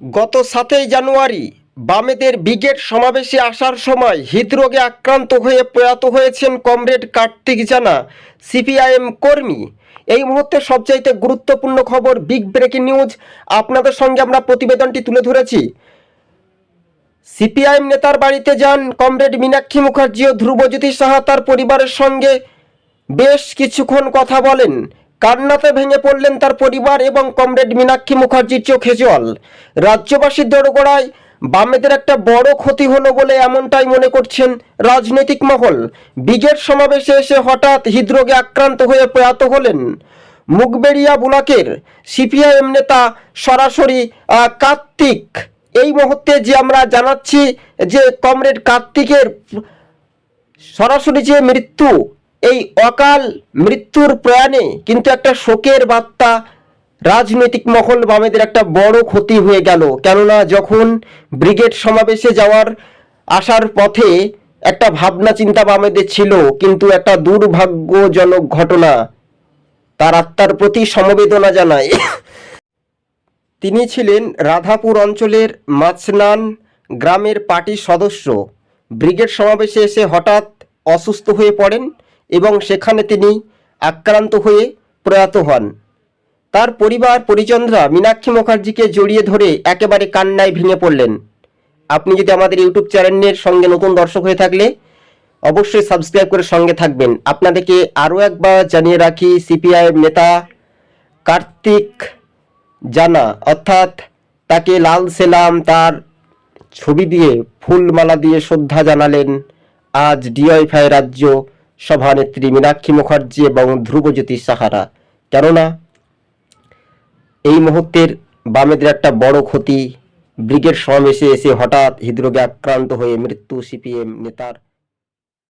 গত সাতই জানুয়ারি বামেদের ব্রিগেড সমাবেশে আসার সময় হৃদরোগে আক্রান্ত হয়ে প্রয়াত হয়েছেন কমরেড কার্তিক জানা, সিপিআইএম কর্মী। এই মুহূর্তে সবচাইতে গুরুত্বপূর্ণ খবর বিগ ব্রেকিং নিউজ। আপনাদের সঙ্গে আমরা প্রতিবেদনটি তুলে ধরেছি। সিপিআইএম নেতার বাড়িতে যান কমরেড মীনাক্ষী মুখার্জি ও ধ্রুবজ্যোতি সাহা তার পরিবারের সঙ্গে। বেশ কিছুক্ষণ কথা বলেন কান্নাতে ভেঙে পড়লেন তার পরিবার এবং কমরেড মীনাক্ষী মুখার্জির চোখে জল। রাজ্যবাসীর দোরগোড়ায়, বামেদের একটা বড় ক্ষতি হলো বলে এমনটাই মনে করছেন রাজনৈতিক মহল। ব্রিগেড সমাবেশে এসে হঠাৎ হৃদরোগে আক্রান্ত হয়ে প্রয়াত হলেন মুগবেড়িয়া বুলাকের সিপিআইএম নেতা সরাসরি কার্তিক। এই মুহূর্তে যে আমরা জানাচ্ছি যে কমরেড কার্তিকের সরাসরি যে মৃত্যু এই অকাল মৃত্যুর প্রয়াণে কিন্তু একটা শোকের বার্তা রাজনৈতিক মহল বামেদের একটা বড় ক্ষতি হয়ে গেল। কেননা যখন ব্রিগেড সমাবেশে যাওয়ার আসার পথে একটা ভাবনা চিন্তা বামেদের ছিল, কিন্তু একটা দুর্ভাগ্যজনক ঘটনা তার আত্মার প্রতি সমবেদনা জানায়। তিনি ছিলেন রাধাপুর অঞ্চলের মাছনান গ্রামের পার্টির সদস্য। ব্রিগেড সমাবেশে এসে হঠাৎ অসুস্থ হয়ে পড়েন। এবং সেখানে তিনি আক্রান্ত হয়ে প্রয়াত হন। তার পরিবার পরিজনরা মীনাক্ষী মুখার্জিকে জড়িয়ে ধরে একেবারে কান্নায় ভেঙে পড়লেন। আপনি যদি আমাদের ইউটিউব চ্যানেলের সঙ্গে নতুন দর্শক হয়ে থাকলে অবশ্যই সাবস্ক্রাইব করে সঙ্গে থাকবেন। আপনাদেরকে আরও একবার জানিয়ে রাখি সিপিআইএম নেতা কার্তিক জানা, অর্থাৎ তাকে লাল সেলাম তার ছবি দিয়ে ফুলমালা দিয়ে শ্রদ্ধা জানালেন আজ ডিওয়াইফাই রাজ্য সভানেত্রী মীনাক্ষী মুখার্জি এবং ধ্রুবজ্যোতি সাহারা। কেননা, এই মুহূর্তের বামেদের একটা বড় ক্ষতি, ব্রিগেড সমাবেশে এসে হঠাৎ হৃদরোগে আক্রান্ত হয়ে মৃত্যু সিপিএম নেতার